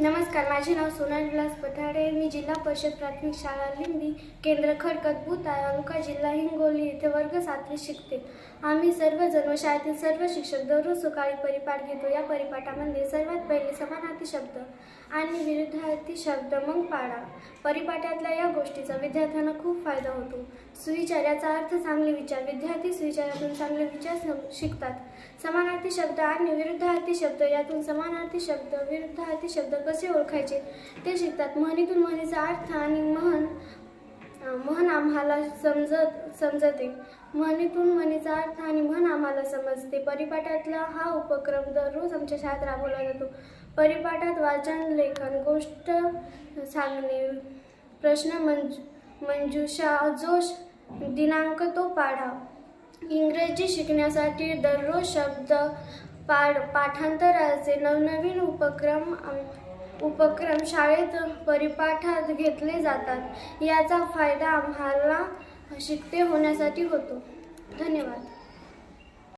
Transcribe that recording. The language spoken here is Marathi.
नमस्कार माझे नाव सोनल विलास पठाडे मी जिल्हा परिषद प्राथमिक शाळा लिंबी केंद्र खडकत भूत तालुका जिल्हा हिंगोली येथे वर्ग सातवी शिकते. आम्ही सर्वजण व शाळेतील सर्व शिक्षक दररोज सकाळी परिपाठ घेतो. या परिपाठामध्ये सर्वात पहिले समानार्थी शब्द आणि विरुद्धार्थी शब्द मग पाडा. परिपाठातल्या या गोष्टीचा विद्यार्थ्यांना खूप फायदा होतो. सुविचार याचा अर्थ चांगले विचार विद्यार्थी सुविचारातून चांगले विचार सम- शिकतात. समानार्थी शब्द आणि विरुद्धार्थी शब्द यातून समानार्थी शब्द विरुद्धार्थी शब्द कसे ओळखायचे ते शिकतात. म्हणीतून म्हणीचा अर्थ आणि म्हण म्हण आम्हाला समजत समजते. म्हणीतून म्हणीचा अर्थ आणि म्हण आम्हाला समजते. परिपाठातला हा उपक्रम दररोज आमच्या शाळेत राबवला जातो. परिपाठात वाचन लेखन गोष्ट सांगणे प्रश्न मंज मंजुषा जो दिनांक तो पाढा. इंग्रजी शिकण्यासाठी दररोज शब्द पाठ पाठांतराचे नवनवीन उपक्रम उपक्रम शाळेत परिपाठात घेतले जातात. याचा फायदा आम्हाला शिकते होण्यासाठी होतो. धन्यवाद.